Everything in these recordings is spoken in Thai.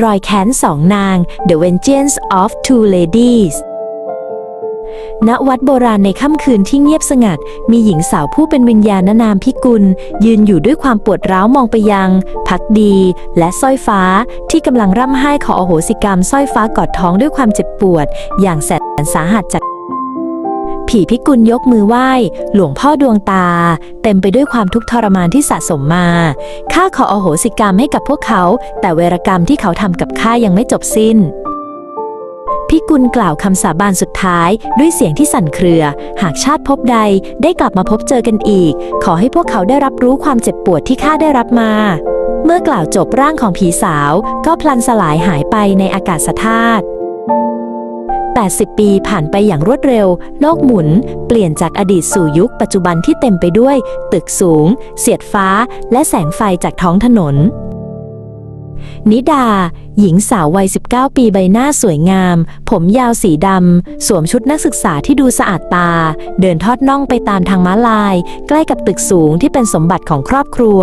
รอยแค้นสองนาง The Vengeance of Two Ladies ณวัดโบราณในค่ำคืนที่เงียบสงัด มีหญิงสาวผู้เป็นวิญญาณนามพิกุล ยืนอยู่ด้วยความปวดร้าวมองไปยัง พักดี และสร้อยฟ้า ที่กำลังร่ำไห้ขออโหสิกรรมสร้อยฟ้ากอดท้องด้วยความเจ็บปวด อย่างแสนสาหัสจาก ผีพิกุลยกมือไหว้ หลวงพ่อดวงตา เต็มไปด้วยความทุกข์ทรมานที่สะสมมา ข้าขออโหสิกรรมให้กับพวกเขา แต่เวรกรรมที่เขาทำกับข้ายังไม่จบสิ้นพิกุลกล่าวคำสาบานสุดท้ายด้วยเสียงที่สั่นเครือ หากชาติภพใดได้กลับมาพบเจอกันอีก ขอให้พวกเขาได้รับรู้ความเจ็บปวดที่ข้าได้รับมา เมื่อกล่าวจบร่างของผีสาว ก็พลันสลายหายไปในอากาศธาตุ 80 ปีผ่านไปอย่างรวดเร็ว โลกหมุน เปลี่ยนจากอดีตสู่ยุคปัจจุบันที่เต็มไปด้วย ตึกสูง เสียดฟ้า และแสงไฟจากท้องถนน นิดา หญิงสาววัย 19 ปีใบหน้าสวยงาม ผมยาวสีดำ สวมชุดนักศึกษาที่ดูสะอาดตา เดินทอดน่องไปตามทางม้าลาย ใกล้กับตึกสูงที่เป็นสมบัติของครอบครัว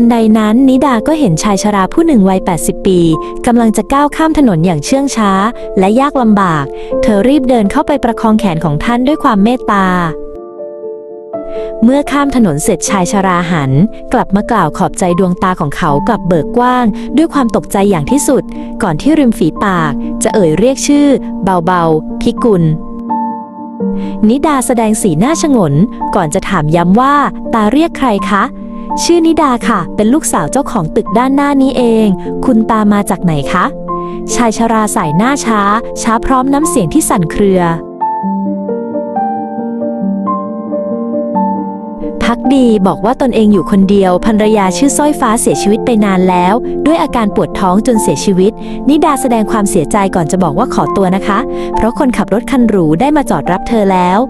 ทันใดนั้น นิดาก็เห็นชายชราผู้หนึ่งวัย 80 ปีกำลังจะก้าวข้ามถนนอย่างเชื่องช้า และยากลำบาก เธอรีบเดินเข้าไปประคองแขนของท่านด้วยความเมตตา เมื่อข้ามถนนเสร็จชายชราหัน กลับมากล่าวขอบใจดวงตาของเขากลับเบิกกว้าง ด้วยความตกใจอย่างที่สุด ก่อนที่ริมฝีปาก จะเอ่ยเรียกชื่อ เบาๆพิกุลนิดาแสดงสีหน้าชงน ก่อนจะถามย้ำว่า ตาเรียกใครคะ ชื่อนิดาค่ะ เป็นลูกสาวเจ้าของตึกด้านหน้านี้เอง คุณตามาจากไหนคะ ชายชราสายหน้าช้า ช้าพร้อมน้ำเสียงที่สั่นเครือ พักดีบอกว่าตนเองอยู่คนเดียวภรรยาชื่อสร้อยฟ้าเสียชีวิตไปนานแล้ว ด้วยอาการปวดท้องจนเสียชีวิต นิดาแสดงความเสียใจก่อนจะบอกว่าขอตัวนะคะ เพราะคนขับรถคันหรูได้มาจอดรับเธอแล้ว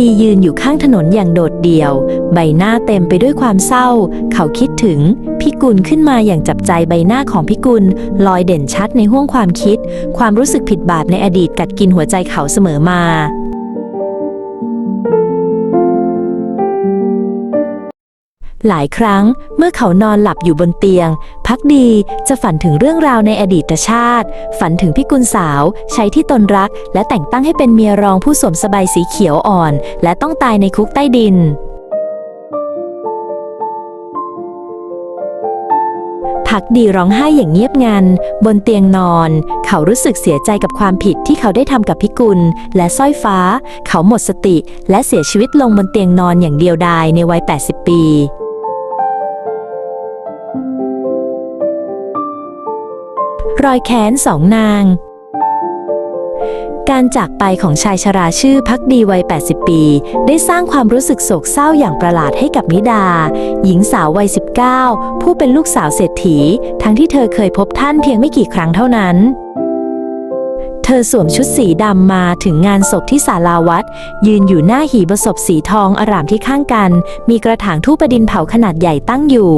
ดียืนอยู่ข้างถนนอย่างโดดเดี่ยว ใบหน้าเต็มไปด้วยความเศร้า เขาคิดถึงพิกุลขึ้นมาอย่างจับใจใบหน้าของพิกุลลอยเด่นชัดในห้วงความคิด ความรู้สึกผิดบาปในอดีตกัดกินหัวใจเขาเสมอมา หลายครั้งเมื่อเขานอนหลับอยู่บนเตียง พักดีจะฝันถึงเรื่องราวในอดีตชาติ ฝันถึงพิกุลสาวใช้ที่ตนรัก และแต่งตั้งให้เป็นเมียรองผู้สวมสบายสีเขียวอ่อน และต้องตายในคุกใต้ดินพักดีร้องไห้อย่างเงียบงัน บนเตียงนอน เขารู้สึกเสียใจกับความผิดที่เขาได้ทำกับพิกุล และสร้อยฟ้า เขาหมดสติ และเสียชีวิตลงบนเตียงนอนอย่างเดียวดายในวัย 80 ปี รอยแค้นสองนาง การจากไปของชายชราชื่อพักดีวัย 80 ปี ได้สร้างความรู้สึกโศกเศร้าอย่างประหลาดให้กับนิดา หญิงสาววัย 19 ผู้เป็นลูกสาวเศรษฐี ทั้งที่เธอเคยพบท่านเพียงไม่กี่ครั้งเท่านั้นเธอสวมชุดสีดำมาถึงงานศพที่ศาลาวัด ยืนอยู่หน้าหีบศพสีทองอารามที่ข้างกัน มีกระถางทูปประดินเผาขนาดใหญ่ตั้งอยู่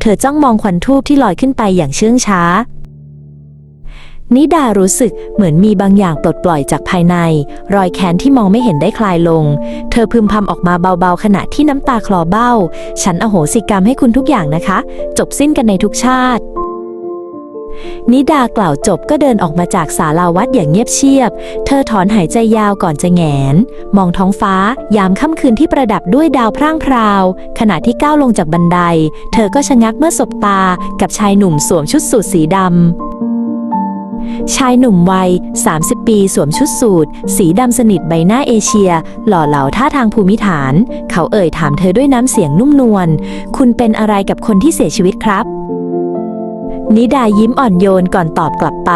เธอจ้องมองควันทูบที่ลอยขึ้นไปอย่างเชื่องช้า นิดารู้สึกเหมือนมีบางอย่างปลดปล่อยจากภายใน รอยแค้นที่มองไม่เห็นได้คลายลง เธอพึมพำออกมาเบาๆ ขณะที่น้ำตาคลอเบ้า ฉันอโหสิกรรมให้คุณทุกอย่างนะคะ จบสิ้นกันในทุกชาตินิดากล่าวจบก็เดินออกมาจากศาลาวัดอย่างเงียบเชียบ เธอถอนหายใจยาวก่อนจะแงน มองท้องฟ้ายามค่ำคืนที่ประดับด้วยดาวพร่างพราว ขณะที่ก้าวลงจากบันได เธอก็ชะงักเมื่อสบตากับชายหนุ่มสวมชุดสูทสีดำ ชายหนุ่มวัย 30 ปีสวมชุดสูทสีดำสนิทใบหน้าเอเชีย หล่อเหลาท่าทางภูมิฐาน เขาเอ่ยถามเธอด้วยน้ำเสียงนุ่มนวล คุณเป็นอะไรกับคนที่เสียชีวิตครับ นิดายิ้มอ่อนโยนก่อนตอบกลับไป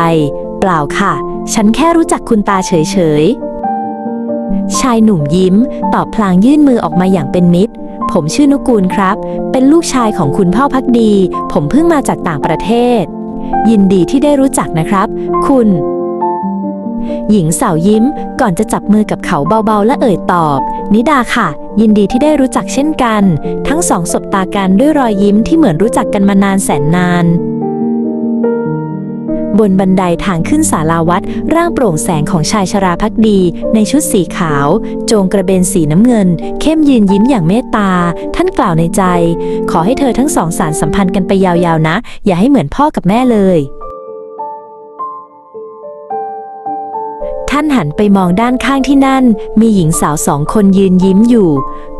เปล่าค่ะ ฉันแค่รู้จักคุณตาเฉยๆ ชายหนุ่มยิ้ม ตอบพลางยื่นมือออกมาอย่างเป็นมิตรผมชื่อนุกูลครับ เป็นลูกชายของคุณพ่อพักดี ผมเพิ่งมาจากต่างประเทศ ยินดีที่ได้รู้จักนะครับ คุณ หญิงสาวยิ้มก่อนจะจับมือกับเขาเบาๆและเอ่ยตอบ นิดาค่ะ ยินดีที่ได้รู้จักเช่นกัน ทั้งสองสบตากันด้วยรอยยิ้มที่เหมือนรู้จักกันมานานแสนนาน บนบันไดทางขึ้นศาลาวัด ร่างโปร่งแสงของชายชราพักดี ในชุดสีขาว โจงกระเบนสีน้ำเงิน เข้มยืนยิ้มอย่างเมตตา ท่านกล่าวในใจ ขอให้เธอทั้งสองสารสัมพันธ์กันไปยาวๆนะ อย่าให้เหมือนพ่อกับแม่เลย ท่านหันไปมองด้านข้างที่นั่น มีหญิงสาวสองคนยืนยิ้มอยู่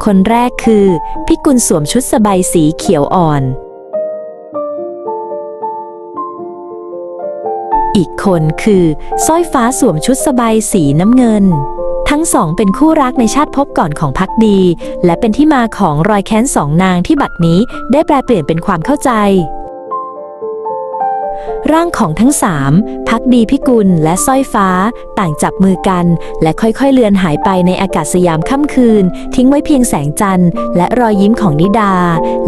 คนแรกคือ พิกุลสวมชุดสบายสีเขียวอ่อน อีกคนคือสร้อยฟ้าสวมชุดสบายสีน้ำเงิน ทั้งสองเป็นคู่รักในชาติภพก่อนของพักดี และเป็นที่มาของรอยแค้นสองนางที่บัดนี้ได้แปลเปลี่ยนเป็นความเข้าใจร่างของทั้งสามพักดีพิกุลและสร้อยฟ้า ต่างจับมือกัน และค่อยๆเลือนหายไปในอากาศสยามค่ำคืน ทิ้งไว้เพียงแสงจันทร์และรอยยิ้มของนิดา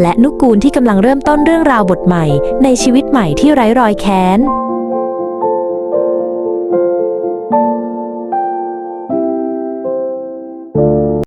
และนุกูลที่กำลังเริ่มต้นเรื่องราวบทใหม่ ในชีวิตใหม่ที่ไร้รอยแค้น